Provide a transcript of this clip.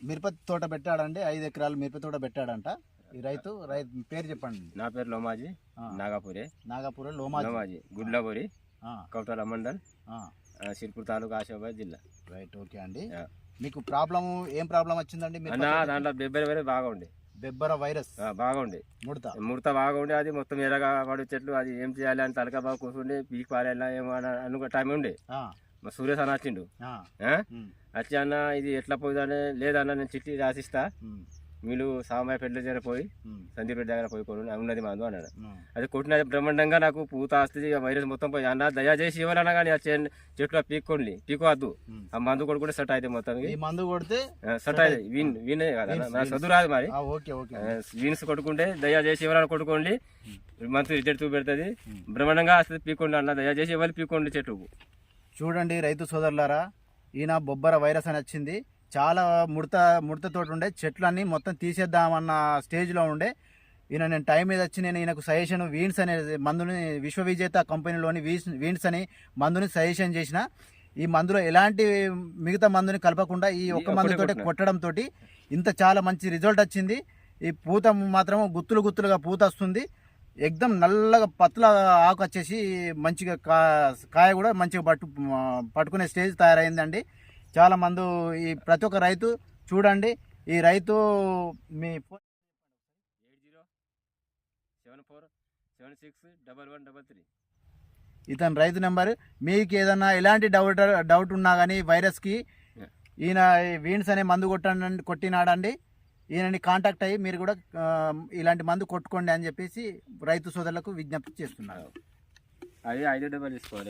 మిరప తోట పెట్టాడండి ఐదు ఎకరాలు మిరప తోట పెట్టాడంట. ఈ రైతు రైతు పేరు చెప్పండి. నా పేరు లోమాజీ నాగాపురి. నాగపురం లోమాజీ. లోమాజీ గుడ్లపూరి కౌటాల మండల్ సిర్పూర్ తాలూకా ఆశాబాద్ జిల్లా. రైట్ ఓకే అండి. మీకు ప్రాబ్లం ఏం ప్రాబ్లం వచ్చిందండి? దాంట్లో బెబ్బరి వేరే బాగుంది బెబ్బర వైరస్. ఆ, బాగుంది ముడత. ముడత బాగుండి అది మొత్తం ఎరగా పడి చెట్లు అది ఏం చేయాలి అని తలక బాగా కూర్చుండి పీకి పారేలా ఏమో అని అనుకో టైం ఉండే. మా సూర్యస్ అని వచ్చిండు వచ్చి అన్న ఇది ఎట్లా పోయిందని లేదన్న నేను చిట్టి రాసిస్తా. మీరు సామాయ పెళ్ళ దగ్గర పోయి సందీప్ రెడ్డి దగ్గర పోయి కొను ఉన్నది మందు అన్నాడు. అది కొట్టినది బ్రహ్మాండంగా నాకు పూత వస్తుంది వైరస్ మొత్తం పోయి అన్న దయచేసి ఇవ్వాలన్నా కానీ చెట్లు పీక్కోండి పీకోవద్దు. ఆ మందు కొడుకుంటే సెట్ అయితే మొత్తం మందు కొడితే సెట్ అయితే వీన్ వీనే కదా. చదువు రాదు మరి. వీన్స్ కొట్టుకుంటే దయచేసి ఎవరైనా కొట్టుకోండి. మంచి రిజల్ట్ చూపెడుతుంది. ఉమ్. బ్రహ్మాండంగా వస్తుంది పీక్కోండి అన్న దయచేసి ఎవరు పీక్కోండి చెట్టు చూడండి రైతు సోదరులారా ఈయన బొబ్బర వైరస్ అని వచ్చింది. చాలా ముడత ముడతతోటి ఉండే చెట్లన్నీ మొత్తం తీసేద్దామన్న స్టేజ్లో ఉండే. ఈయన నేను టైం మీద వచ్చి నేను ఈయనకు సజెషన్ వీన్స్ అనే మందుని విశ్వవిజేత కంపెనీలోని వీన్స్ వీన్స్ అని మందుని సజెషన్ చేసిన. ఈ మందులో ఎలాంటి మిగతా మందుని కలపకుండా ఈ ఒక్క మందుతోటి కొట్టినా. కొట్టడం తోటి ఇంత చాలా మంచి రిజల్ట్ వచ్చింది. ఈ పూత మాత్రం గుత్తులు గుత్తులుగా పూత వస్తుంది ఎక్దం నల్లగా పత్ల ఆకు వచ్చేసి మంచిగా కా కాయ కూడా మంచిగా పట్టు పట్టుకునే స్టేజ్ తయారైందండి. చాలా మంది ఈ ప్రతి ఒక్క రైతు చూడండి. ఈ రైతు మీ phone eight zero seven four seven six double one double three. ఇతని రైతు నెంబర్. మీకు ఏదన్నా ఎలాంటి డౌట్ డౌట్ ఉన్నా కానీ వైరస్కి. ఈయన ఈ వీన్స్ అనే మందు కొట్టండి కొట్టినాడండి. ఈయనని కాంటాక్ట్ అయ్యి మీరు కూడా ఇలాంటి మందు కొట్టుకోండి అని చెప్పేసి రైతు సోదరులకు విజ్ఞప్తి చేస్తున్నారు. అది ఐదు డబ్బులు తీసుకోవాలి